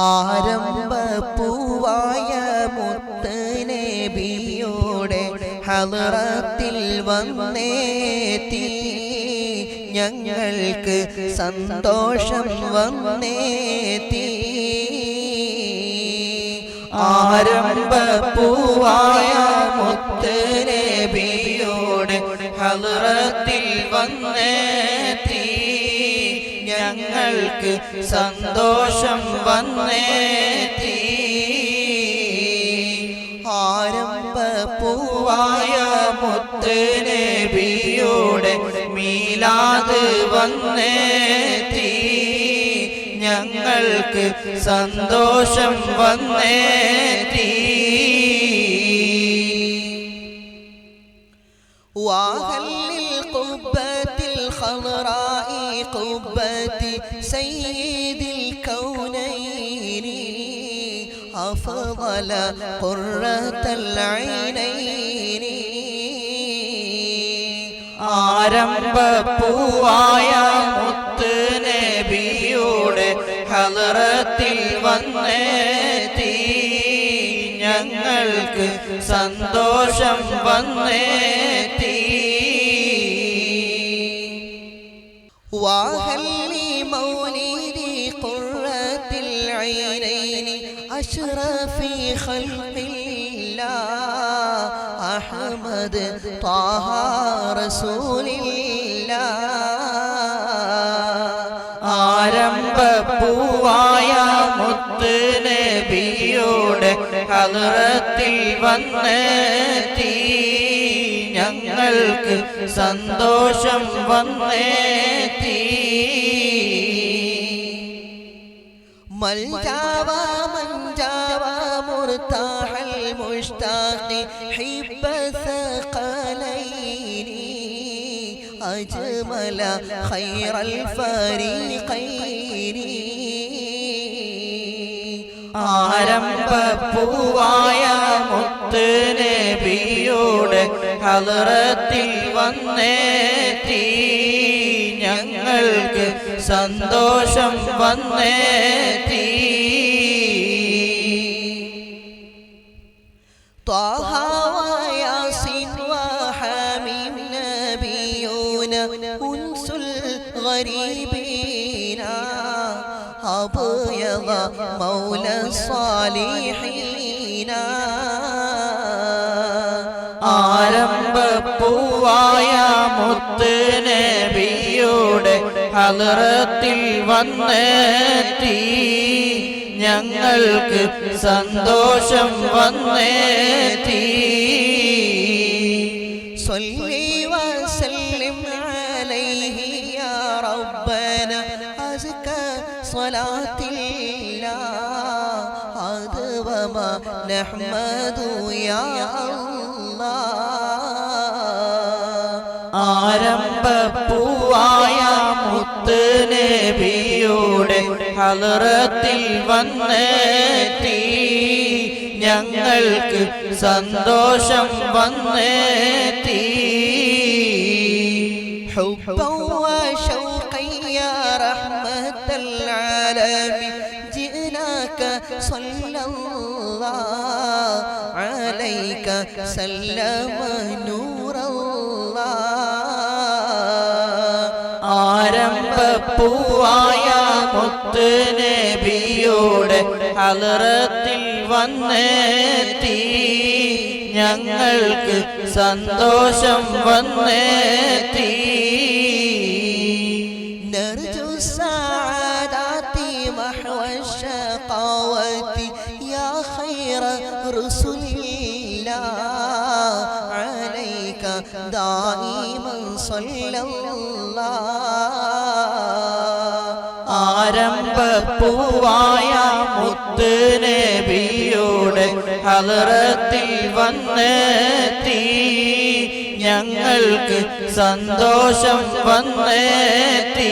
ആരംഭ പൂവായ മുത്ത് നബിയോടെ ഹലറത്തിൽ വന്നേത്തി. ഞങ്ങൾക്ക് സന്തോഷം വന്നേത്തി. ആരംഭ പൂവായ മുത്ത് നബിയോടെ ഹലറത്തിൽ വന്നേത്തി. ഞങ്ങൾക്ക് സന്തോഷം വന്നേ ആരംഭ പൂവായ മുത്തനെ ബിയോടെ മീലാത് വന്നേ ഞങ്ങൾക്ക് സന്തോഷം വന്നേ വാഹല്ല الخضراء قبة سيد الكونين أفضل قرة العينين ആരംഭ പൂവായ മുത്ത് നബിയുടെ ഹലറത്തിൽ വന്നേത്തി ഞങ്ങൾക്ക് സന്തോഷം വന്നേത്തി وهل لمولد قرة العينين أشرف خلق الله أحمد طه رسول الله ആരംഭ പൂവായ മുത്ത് നബിയോടെ ഹലറത്തിൽ വന്നെത്തി നിങ്ങൾക്ക് സന്തോഷം വന്നേത്തി മൽജാവ മഞ്ചാവ മുർത്താഹൽ മുഷ്താഖി ഹിബ്ബ സഖലൈനി അജ്മല ഖൈറൽ ഫരീഖൈനി. ആരംഭ പൂവായ മുത്ത് നബിയോടെ ഹലറത്തിൽ വന്നേത്തി ഞങ്ങൾക്ക് സന്തോഷം വന്നേത്തി طه وياسين وحميم نبيون أنس الغريبين أبيض مولى الصالحين ആരംഭ പൂവായ മുത്ത് നബിയുടെ ഹലറത്തിൽ വന്നെത്തി ഞങ്ങൾക്ക് സന്തോഷം വന്നേത്തി صلي صلاة الله أدوما نحمد يا الله ആരംഭ പൂവായ മുത്ത് നബിയുടെ ഹലറത്തിൽ വന്നെത്തി ഞങ്ങൾക്ക് സന്തോഷം വന്നെത്തി حبا عليك سلم نور الله ആരംഭ പൂവായ മുത്ത് നബിയോടെ ഹലറത്തിൽ വന്നെത്തി ഞങ്ങൾക്ക് സന്തോഷം വന്നെത്തി دائما صلى الله ആരംഭ പൂവായ മുത്ത് നബിയോടെ ഹലറത്തിൽ വന്നെത്തി ഞങ്ങൾക്ക് സന്തോഷം വന്നെത്തി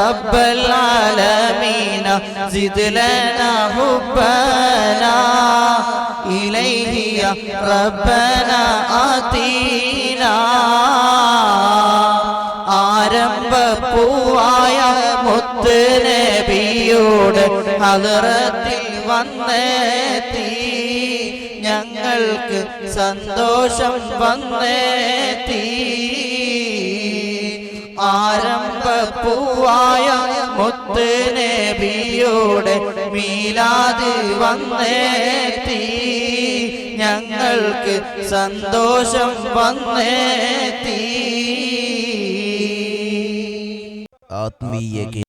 رب العالمين زد لنا حبنا إليه يا ربنا آتينا ആരംഭപ്പൂവായ മുത്ത് നബിയോട് ഹലറത്തിൽ വന്നെത്തി ഞങ്ങൾക്ക് സന്തോഷം വന്നെത്തി ആരംഭപ്പൂവായ മുത്ത് നബിയോട് മീലാത് വന്നേത്തി ഞങ്ങൾക്ക് സന്തോഷം വന്നേത്തി ആത്മീയ